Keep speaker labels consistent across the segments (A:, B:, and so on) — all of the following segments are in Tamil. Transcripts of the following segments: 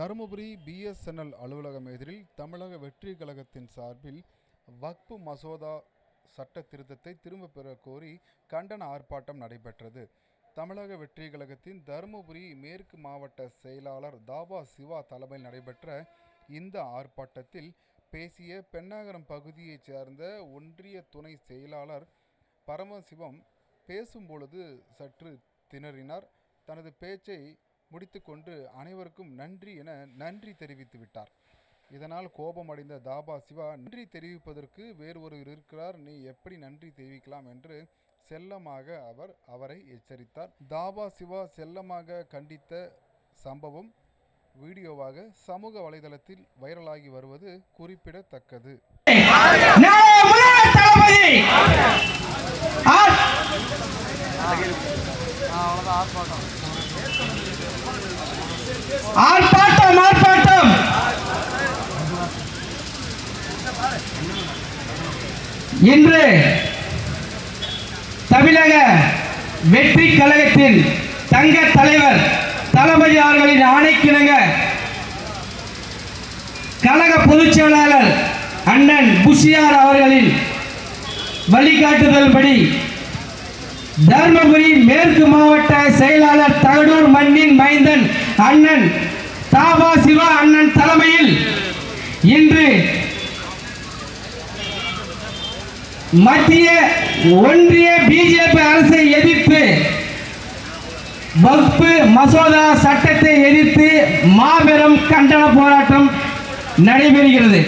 A: தருமபுரி பிஎஸ்என்எல் அலுவலகம் எதிரில் தமிழக வெற்றி கழகத்தின் சார்பில் வக்பு மசோதா சட்ட திருத்தத்தை திரும்பப் பெற கோரி கண்டன ஆர்ப்பாட்டம் நடைபெற்றது. தமிழக வெற்றி கழகத்தின் தருமபுரி மேற்கு மாவட்ட செயலாளர் தாபா சிவா தலைமையில் நடைபெற்ற இந்த ஆர்ப்பாட்டத்தில் பேசிய பெண்ணாகரம் பகுதியைச் சேர்ந்த ஒன்றிய துணை செயலாளர் பரமசிவம் பேசும்பொழுது சற்று திணறினார். தனது பேச்சை முடித்துக்கொண்டு அனைவருக்கும் நன்றி என நன்றி தெரிவித்து விட்டார். இதனால் கோபமடைந்த தாபா சிவா நன்றி தெரிவிப்பதற்கு வேறு ஒருவர் இருக்கிறார் நீ எப்படி நன்றி தெரிவிக்கலாம் என்று செல்லமாக அவர் அவரை எச்சரித்தார். தாபா சிவா செல்லமாக கண்டித்த சம்பவம் வீடியோவாக சமூக வலைதளத்தில் வைரலாகி வருவது குறிப்பிடத்தக்கது.
B: நியாயமான தளபதி! ஆ- ஆர்ப்பாட்டம் ஆர்ப்பாட்டம். இன்று தமிழக வெற்றி கழகத்தின் தங்க தலைவர் தளபதி அவர்களின் ஆணைக்கிணங்க கழக பொதுச் செயலாளர் அண்ணன் புஷியார் அவர்களின் வழிகாட்டுதல்படி தர்மபுரி மேற்கு மாவட்ட செயலாளர் தகடூர் மண்ணின் மைந்தன் அண்ணன் தாபா சிவா அண்ணன் தலைமையில் இன்று மத்திய ஒன்றிய பிஜேபி அரசை எதிர்த்து வகுப்பு மசோதா சட்டத்தை எதிர்த்து மாபெரும் கண்டன போராட்டம் நடைபெறுகிறது.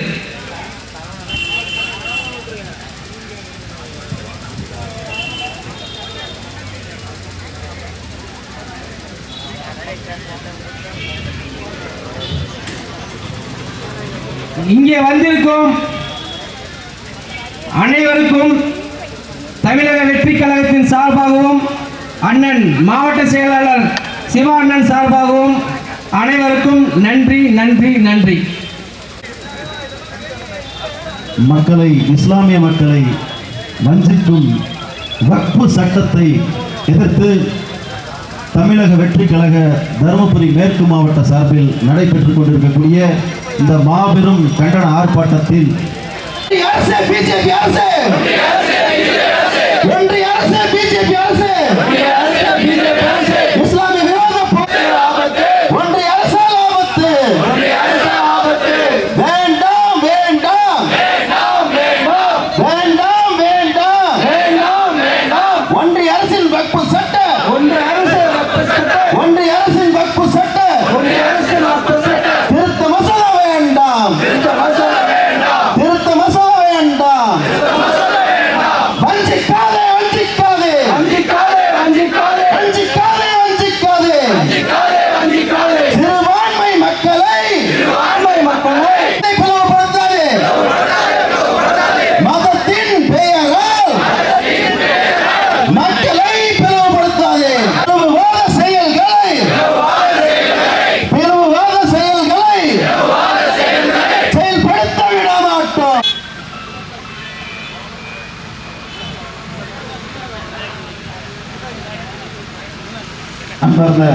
B: இங்கே வந்திருக்கும் அனைவருக்கும் தமிழக வெற்றி கழகத்தின் சார்பாகவும் அண்ணன் மாவட்ட செயலாளர் சிவா அண்ணன் சார்பாகவும் அனைவருக்கும் நன்றி நன்றி நன்றி.
C: மக்களை இஸ்லாமிய மக்களை வஞ்சிக்கும் வக்பு சட்டத்தை எதிர்த்து தமிழக வெற்றி கழக தருமபுரி மேற்கு மாவட்ட சார்பில் நடைபெற்றுக் கொண்டிருக்கக்கூடிய இந்த மாபெரும் கண்டன ஆர்ப்பாட்டத்தில்
D: ஒன்றிய அரசு பிஜேபி அரசு ஒன்றிய அரசு பிஜேபி அரசு இஸ்லாமிய விரோத போ- ஒன்றிய அரசால் ஆபத்து வேண்டாம் வேண்டாம் வேண்டாம் வேண்டாம் ஒன்றிய அரசின் வக்பு சட்ட ஒன்றிய அரசின் வக்பு சட்ட திருத்த மசோதா வேண்டாம் திருத்த மசோதா வேண்டாம் வஞ்சிக்காதே வஞ்சிக்காதே வஞ்சிக்காதே வஞ்சிக்காதே சிறுபான்மை மக்களை பிளவுபடுத்தாதே மதத்தின் பெயரால் மக்களை பிளவுபடுத்தாதே பிளவுவாத செயல்களை பிளவுவாத செயல்களை செயல்படுத்த விட மாட்டோம்
E: அரசை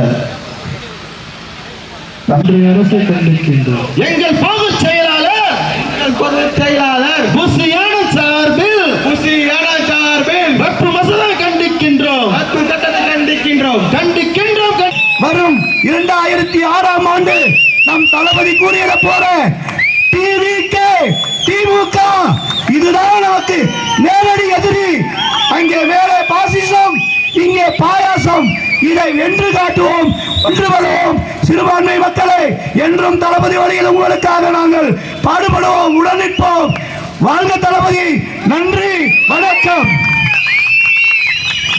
E: கண்டிக்கின்றோம்.
D: எங்கள் பொதுச் செயலாளர்
B: பொதுச் செயலாளர்
D: முஸ்லியான சார்பில்
B: சார்பில்
D: வக்பு மசோதா கண்டிக்கின்றோம்.
B: சட்டத்தை கண்டிக்கின்றோம்.
D: கண்டிக்கின்றோம். கண்டி-
E: வரும் இரண்டாயிரத்தி ஆறாம் ஆண்டு நம் தளபதி கூறியது போல டிவிகே திமுக இதுதான் நமக்கு நேரடி எதிரி. அங்கே வேலை பாசிசம் இங்கே பாயாசம். இதை வென்று காட்டுவோம் ஒன்று வருவோம் சிறுபான்மை மக்களை என்றும் தளபதி வழியில் உங்களுக்காக நாங்கள் பாடுபடுவோம் உடனிப்போம். வாழ்க தளபதி நன்றி வணக்கம்.